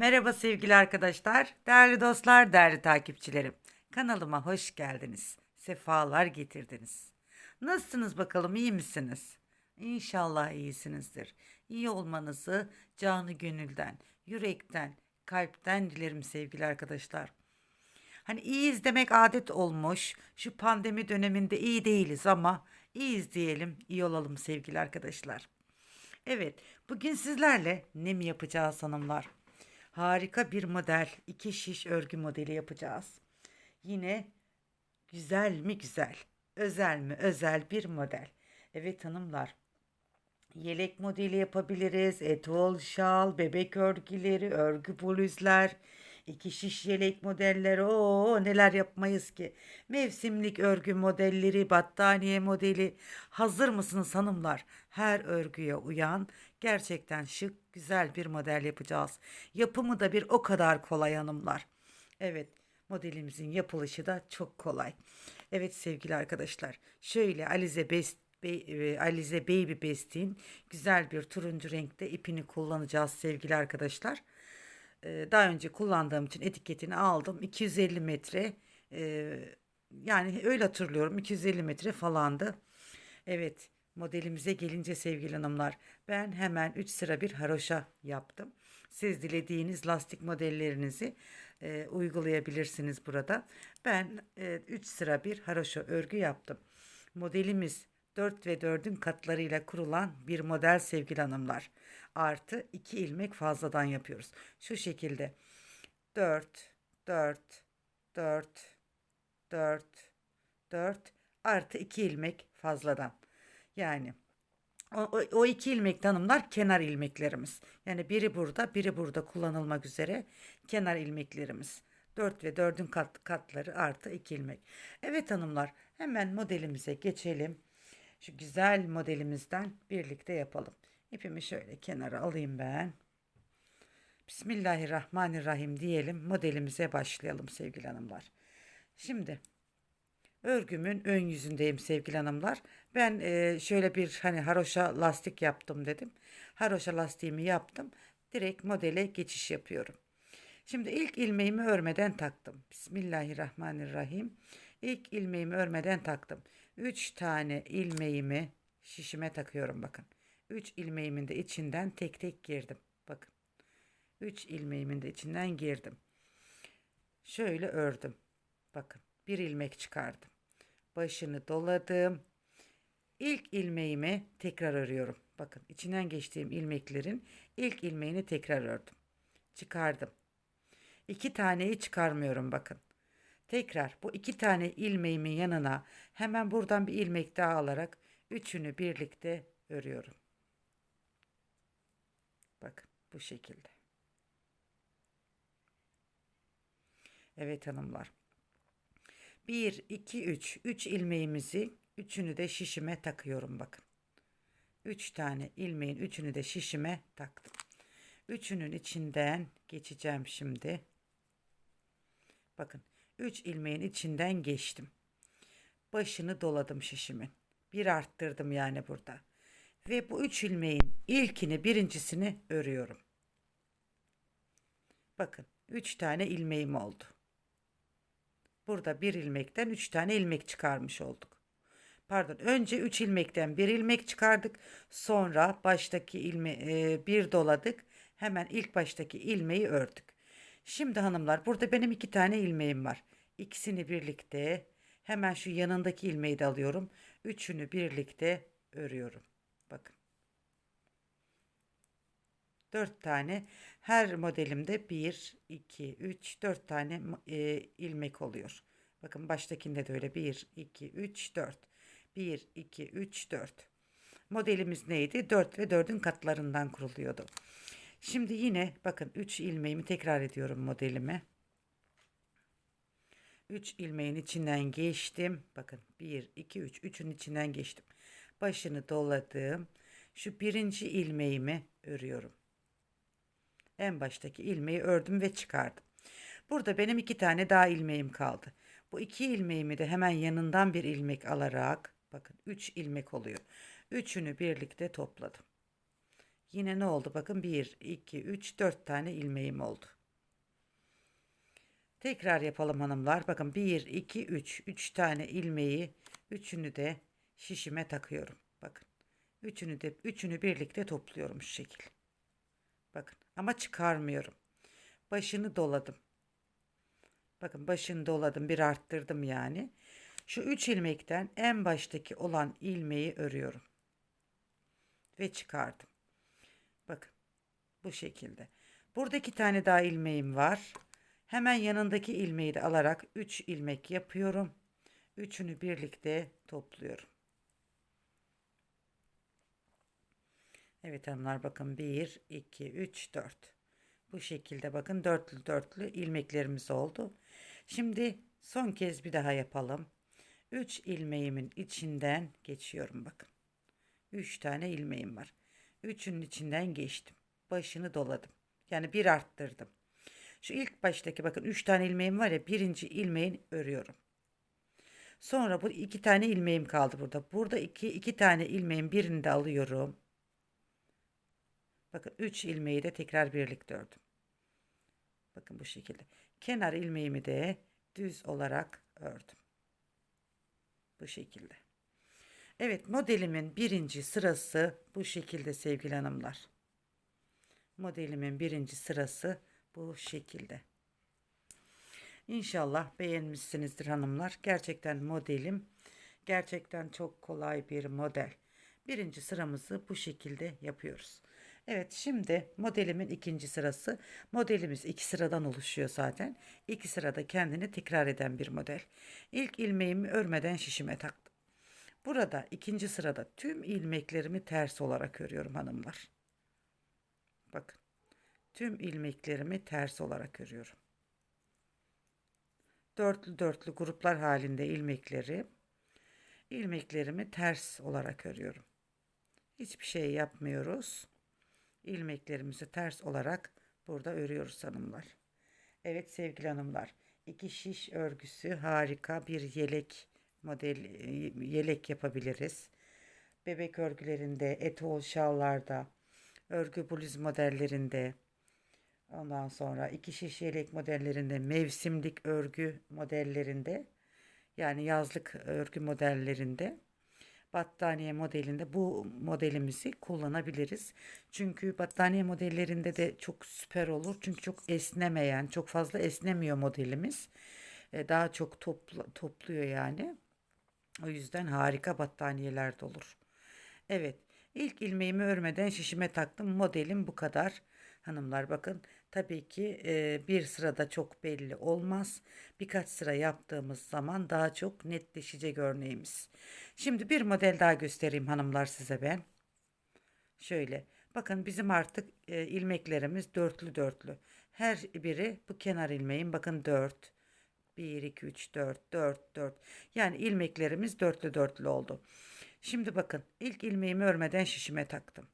Merhaba sevgili arkadaşlar, değerli dostlar, değerli takipçilerim. Kanalıma hoş geldiniz. Sefalar getirdiniz. Nasılsınız bakalım, iyi misiniz? İnşallah iyisinizdir. İyi olmanızı canı gönülden, yürekten, kalpten dilerim sevgili arkadaşlar. Hani iyiyiz demek adet olmuş. Şu pandemi döneminde iyi değiliz ama iyiyiz diyelim, iyi olalım sevgili arkadaşlar. Evet, bugün sizlerle ne mi yapacağız hanımlar? Harika bir model, iki şiş örgü modeli yapacağız. Yine güzel mi güzel, özel mi özel bir model. Evet hanımlar, yelek modeli yapabiliriz, etol, şal, bebek örgüleri, örgü bluzlar, iki şiş yelek modelleri, o neler yapmayız ki. Mevsimlik örgü modelleri, battaniye modeli. Hazır mısınız hanımlar? Her örgüye uyan, gerçekten şık, güzel bir model yapacağız. Yapımı da bir o kadar kolay hanımlar. Evet, modelimizin yapılışı da çok kolay. Evet sevgili arkadaşlar, şöyle Alize Best Be- e, Alize Baby Best'in güzel bir turuncu renkte ipini kullanacağız sevgili arkadaşlar. Ee, daha önce kullandığım için etiketini aldım. 250 metre e, yani öyle hatırlıyorum 250 metre falandı. Evet modelimize gelince sevgili hanımlar ben hemen 3 sıra bir haroşa yaptım. Siz dilediğiniz lastik modellerinizi e, uygulayabilirsiniz burada. Ben 3 sıra bir haroşa örgü yaptım. Modelimiz 4 ve 4'ün katlarıyla kurulan bir model sevgili hanımlar. Artı 2 ilmek fazladan yapıyoruz. Şu şekilde 4, 4, 4, 4, 4 artı 2 ilmek fazladan. Yani o, o, o iki ilmek tanımlar kenar ilmeklerimiz. Yani biri burada, biri burada kullanılmak üzere kenar ilmeklerimiz. 4 ve 4'ün kat, katları artı 2 ilmek. Evet hanımlar hemen modelimize geçelim. Şu güzel modelimizden birlikte yapalım. İpimi şöyle kenara alayım ben. Bismillahirrahmanirrahim diyelim. Modelimize başlayalım sevgili hanımlar. Şimdi örgümün ön yüzündeyim sevgili hanımlar. Ben e, şöyle bir hani haroşa lastik yaptım dedim. Haroşa lastiğimi yaptım. Direkt modele geçiş yapıyorum. Şimdi ilk ilmeğimi örmeden taktım. Bismillahirrahmanirrahim. İlk ilmeğimi örmeden taktım. 3 tane ilmeğimi şişime takıyorum bakın. 3 ilmeğimin de içinden tek tek girdim. Bakın. 3 ilmeğimin de içinden girdim. Şöyle ördüm. Bakın. Bir ilmek çıkardım. Başını doladım. İlk ilmeğimi tekrar örüyorum. Bakın içinden geçtiğim ilmeklerin ilk ilmeğini tekrar ördüm. Çıkardım. İki taneyi çıkarmıyorum bakın. Tekrar bu iki tane ilmeğimin yanına hemen buradan bir ilmek daha alarak üçünü birlikte örüyorum. Bakın bu şekilde. Evet hanımlar. 1, 2, 3. 3 ilmeğimizi üçünü de şişime takıyorum bakın. 3 tane ilmeğin üçünü de şişime taktım. Üçünün içinden geçeceğim şimdi. Bakın 3 ilmeğin içinden geçtim. Başını doladım şişimin. Bir arttırdım yani burada. Ve bu 3 ilmeğin ilkini birincisini örüyorum. Bakın 3 tane ilmeğim oldu. Burada bir ilmekten 3 tane ilmek çıkarmış olduk. Pardon önce 3 ilmekten bir ilmek çıkardık. Sonra baştaki ilme e, bir doladık. Hemen ilk baştaki ilmeği ördük. Şimdi hanımlar burada benim iki tane ilmeğim var. İkisini birlikte hemen şu yanındaki ilmeği de alıyorum. Üçünü birlikte örüyorum. Bakın. Dört tane her modelimde bir, iki, üç, dört tane e, ilmek oluyor. Bakın baştakinde de öyle bir, iki, üç, dört. Bir, iki, üç, dört. Modelimiz neydi? Dört ve dördün katlarından kuruluyordu. Şimdi yine bakın 3 ilmeğimi tekrar ediyorum modelime. 3 ilmeğin içinden geçtim. Bakın 1, 2, 3. 3'ün içinden geçtim. Başını doladım. Şu birinci ilmeğimi örüyorum. En baştaki ilmeği ördüm ve çıkardım. Burada benim iki tane daha ilmeğim kaldı. Bu iki ilmeğimi de hemen yanından bir ilmek alarak bakın 3 ilmek oluyor. Üçünü birlikte topladım. Yine ne oldu? Bakın 1, 2, 3, 4 tane ilmeğim oldu. Tekrar yapalım hanımlar. Bakın 1, 2, 3. 3 tane ilmeği üçünü de şişime takıyorum. Bakın. Üçünü de üçünü birlikte topluyorum şu şekil. Bakın ama çıkarmıyorum. Başını doladım. Bakın başını doladım. Bir arttırdım yani. Şu 3 ilmekten en baştaki olan ilmeği örüyorum. Ve çıkardım. Bu şekilde. Burada iki tane daha ilmeğim var. Hemen yanındaki ilmeği de alarak 3 ilmek yapıyorum. Üçünü birlikte topluyorum. Evet hanımlar bakın 1, 2, 3, 4. Bu şekilde bakın dörtlü dörtlü ilmeklerimiz oldu. Şimdi son kez bir daha yapalım. 3 ilmeğimin içinden geçiyorum bakın. 3 tane ilmeğim var. Üçünün içinden geçtim. Başını doladım. Yani bir arttırdım. Şu ilk baştaki bakın 3 tane ilmeğim var ya birinci ilmeğin örüyorum. Sonra bu iki tane ilmeğim kaldı burada. Burada iki, iki tane ilmeğin birini de alıyorum. Bakın 3 ilmeği de tekrar birlikte ördüm. Bakın bu şekilde. Kenar ilmeğimi de düz olarak ördüm. Bu şekilde. Evet modelimin birinci sırası bu şekilde sevgili hanımlar. Modelimin birinci sırası bu şekilde. İnşallah beğenmişsinizdir hanımlar. Gerçekten modelim gerçekten çok kolay bir model. Birinci sıramızı bu şekilde yapıyoruz. Evet şimdi modelimin ikinci sırası. Modelimiz iki sıradan oluşuyor zaten. İki sırada kendini tekrar eden bir model. İlk ilmeğimi örmeden şişime taktım. Burada ikinci sırada tüm ilmeklerimi ters olarak örüyorum hanımlar. Bakın. Tüm ilmeklerimi ters olarak örüyorum. Dörtlü dörtlü gruplar halinde ilmekleri ilmeklerimi ters olarak örüyorum. Hiçbir şey yapmıyoruz ilmeklerimizi ters olarak burada örüyoruz hanımlar. Evet sevgili hanımlar iki şiş örgüsü harika bir yelek model yelek yapabiliriz. Bebek örgülerinde, etol şallarda, örgü bluz modellerinde, ondan sonra iki şiş modellerinde, mevsimlik örgü modellerinde, yani yazlık örgü modellerinde battaniye modelinde bu modelimizi kullanabiliriz. Çünkü battaniye modellerinde de çok süper olur. Çünkü çok esnemeyen, çok fazla esnemiyor modelimiz. E, daha çok topla, topluyor yani. O yüzden harika battaniyeler de olur. Evet. İlk ilmeğimi örmeden şişime taktım. Modelim bu kadar. Hanımlar bakın tabii ki e, bir sırada çok belli olmaz. Birkaç sıra yaptığımız zaman daha çok netleşecek örneğimiz. Şimdi bir model daha göstereyim hanımlar size ben. Şöyle bakın bizim artık e, ilmeklerimiz dörtlü dörtlü. Her biri bu kenar ilmeğin bakın 4. 1, 2, 3, 4, 4, 4. Yani ilmeklerimiz dörtlü dörtlü oldu. Şimdi bakın ilk ilmeğimi örmeden şişime taktım.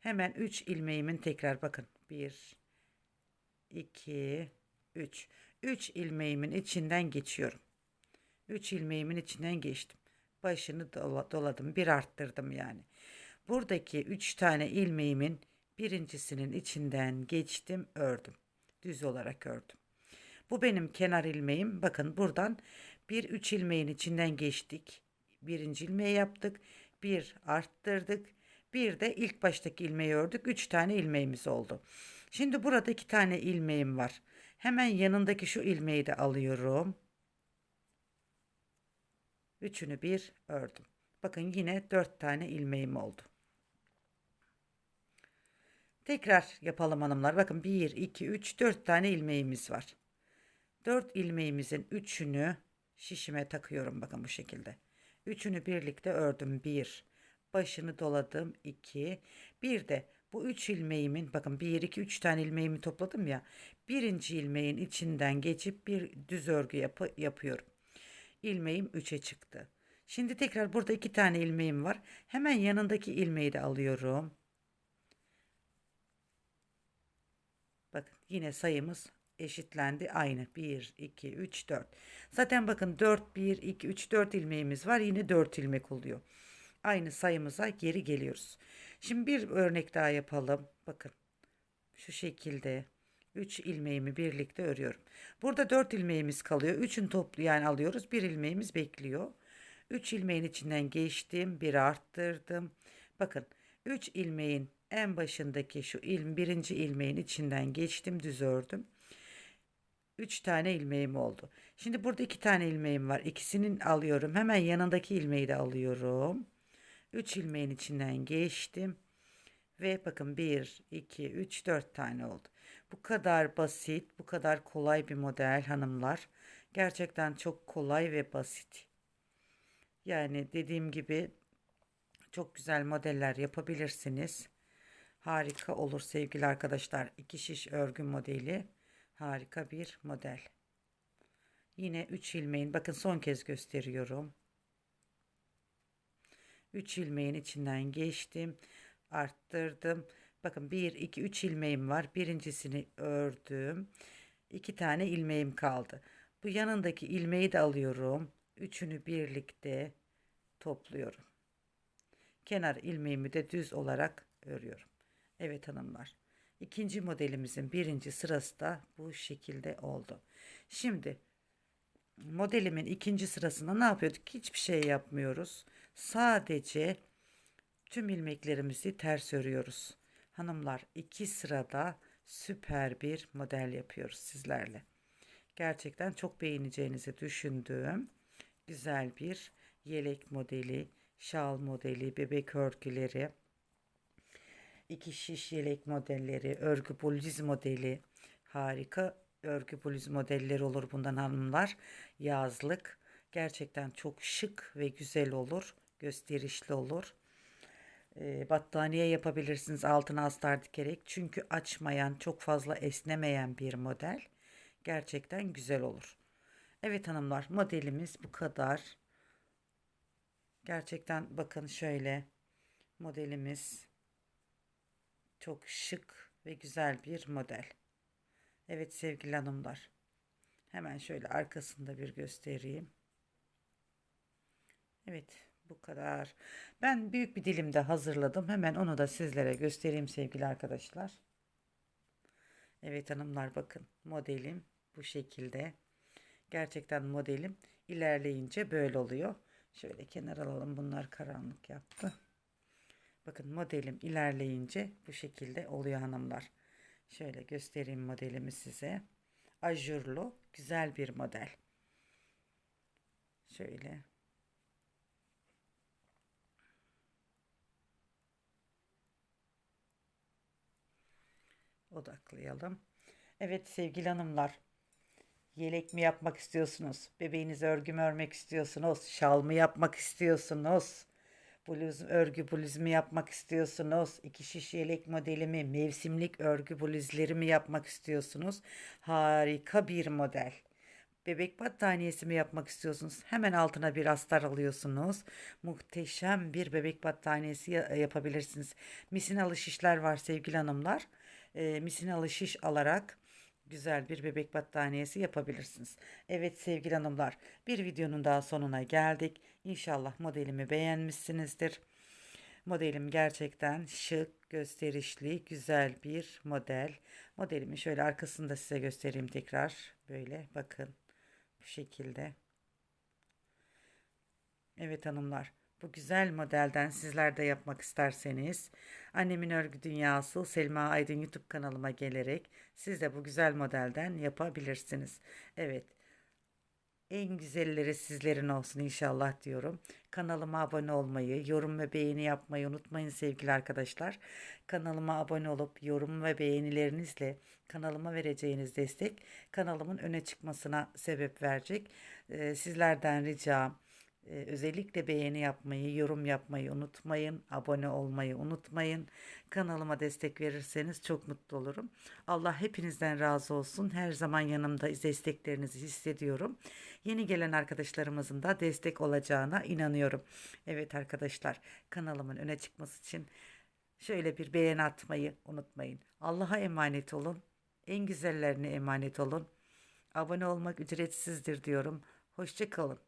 Hemen 3 ilmeğimin tekrar bakın. 1 2 3. 3 ilmeğimin içinden geçiyorum. 3 ilmeğimin içinden geçtim. Başını doladım. Bir arttırdım yani. Buradaki 3 tane ilmeğimin birincisinin içinden geçtim, ördüm. Düz olarak ördüm. Bu benim kenar ilmeğim. Bakın buradan bir üç ilmeğin içinden geçtik. Birinci ilmeği yaptık. Bir arttırdık. Bir de ilk baştaki ilmeği ördük. Üç tane ilmeğimiz oldu. Şimdi burada iki tane ilmeğim var. Hemen yanındaki şu ilmeği de alıyorum. Üçünü bir ördüm. Bakın yine dört tane ilmeğim oldu. Tekrar yapalım hanımlar. Bakın 1, 2, 3, 4 tane ilmeğimiz var. 4 ilmeğimizin üçünü şişime takıyorum. Bakın bu şekilde. Üçünü birlikte ördüm. 1, başını doladım. 2 bir de bu 3 ilmeğimin bakın 1 2 3 tane ilmeğimi topladım ya. Birinci ilmeğin içinden geçip bir düz örgü yapı, yapıyorum. İlmeğim 3'e çıktı. Şimdi tekrar burada 2 tane ilmeğim var. Hemen yanındaki ilmeği de alıyorum. Bakın yine sayımız eşitlendi aynı 1 2 3 4 zaten bakın 4 1 2 3 4 ilmeğimiz var yine 4 ilmek oluyor aynı sayımıza geri geliyoruz. Şimdi bir örnek daha yapalım. Bakın şu şekilde 3 ilmeğimi birlikte örüyorum. Burada 4 ilmeğimiz kalıyor. 3'ün toplu yani alıyoruz. 1 ilmeğimiz bekliyor. 3 ilmeğin içinden geçtim. Bir arttırdım. Bakın 3 ilmeğin en başındaki şu il, birinci ilmeğin içinden geçtim. Düz ördüm. 3 tane ilmeğim oldu. Şimdi burada 2 tane ilmeğim var. İkisinin alıyorum. Hemen yanındaki ilmeği de alıyorum. 3 ilmeğin içinden geçtim. Ve bakın 1, 2, 3, 4 tane oldu. Bu kadar basit, bu kadar kolay bir model hanımlar. Gerçekten çok kolay ve basit. Yani dediğim gibi çok güzel modeller yapabilirsiniz. Harika olur sevgili arkadaşlar. İki şiş örgü modeli. Harika bir model. Yine 3 ilmeğin bakın son kez gösteriyorum. 3 ilmeğin içinden geçtim. Arttırdım. Bakın 1 2 3 ilmeğim var. Birincisini ördüm. 2 tane ilmeğim kaldı. Bu yanındaki ilmeği de alıyorum. Üçünü birlikte topluyorum. Kenar ilmeğimi de düz olarak örüyorum. Evet hanımlar. İkinci modelimizin birinci sırası da bu şekilde oldu. Şimdi modelimin ikinci sırasında ne yapıyorduk? Hiçbir şey yapmıyoruz. Sadece tüm ilmeklerimizi ters örüyoruz. Hanımlar iki sırada süper bir model yapıyoruz sizlerle. Gerçekten çok beğeneceğinizi düşündüğüm güzel bir yelek modeli, şal modeli, bebek örgüleri, iki şiş yelek modelleri, örgü bluz modeli, harika örgü bluz modelleri olur bundan hanımlar. Yazlık gerçekten çok şık ve güzel olur, gösterişli olur. E, battaniye yapabilirsiniz altına astar dikerek. Çünkü açmayan, çok fazla esnemeyen bir model. Gerçekten güzel olur. Evet hanımlar modelimiz bu kadar. Gerçekten bakın şöyle modelimiz çok şık ve güzel bir model. Evet sevgili hanımlar. Hemen şöyle arkasında bir göstereyim. Evet bu kadar. Ben büyük bir dilimde hazırladım. Hemen onu da sizlere göstereyim sevgili arkadaşlar. Evet hanımlar bakın modelim bu şekilde. Gerçekten modelim ilerleyince böyle oluyor. Şöyle kenar alalım bunlar karanlık yaptı. Bakın modelim ilerleyince bu şekilde oluyor hanımlar. Şöyle göstereyim modelimi size. Ajurlu güzel bir model. Şöyle odaklayalım. Evet sevgili hanımlar. Yelek mi yapmak istiyorsunuz? Bebeğiniz örgü mü örmek istiyorsunuz? Şal mı yapmak istiyorsunuz? Bluz, örgü bluz mu yapmak istiyorsunuz? İki şiş yelek modeli? Mevsimlik örgü bluzleri yapmak istiyorsunuz? Harika bir model. Bebek battaniyesi mi yapmak istiyorsunuz? Hemen altına bir astar alıyorsunuz. Muhteşem bir bebek battaniyesi yapabilirsiniz. Misinalı şişler var sevgili hanımlar e, misinalı şiş alarak güzel bir bebek battaniyesi yapabilirsiniz. Evet sevgili hanımlar bir videonun daha sonuna geldik. İnşallah modelimi beğenmişsinizdir. Modelim gerçekten şık, gösterişli, güzel bir model. Modelimi şöyle arkasında size göstereyim tekrar. Böyle bakın bu şekilde. Evet hanımlar bu güzel modelden sizler de yapmak isterseniz Annemin Örgü Dünyası Selma Aydın YouTube kanalıma gelerek siz de bu güzel modelden yapabilirsiniz. Evet. En güzelleri sizlerin olsun inşallah diyorum. Kanalıma abone olmayı, yorum ve beğeni yapmayı unutmayın sevgili arkadaşlar. Kanalıma abone olup yorum ve beğenilerinizle kanalıma vereceğiniz destek kanalımın öne çıkmasına sebep verecek. Ee, sizlerden ricam ee, özellikle beğeni yapmayı, yorum yapmayı unutmayın. Abone olmayı unutmayın. Kanalıma destek verirseniz çok mutlu olurum. Allah hepinizden razı olsun. Her zaman yanımda desteklerinizi hissediyorum. Yeni gelen arkadaşlarımızın da destek olacağına inanıyorum. Evet arkadaşlar kanalımın öne çıkması için şöyle bir beğeni atmayı unutmayın. Allah'a emanet olun. En güzellerine emanet olun. Abone olmak ücretsizdir diyorum. Hoşçakalın.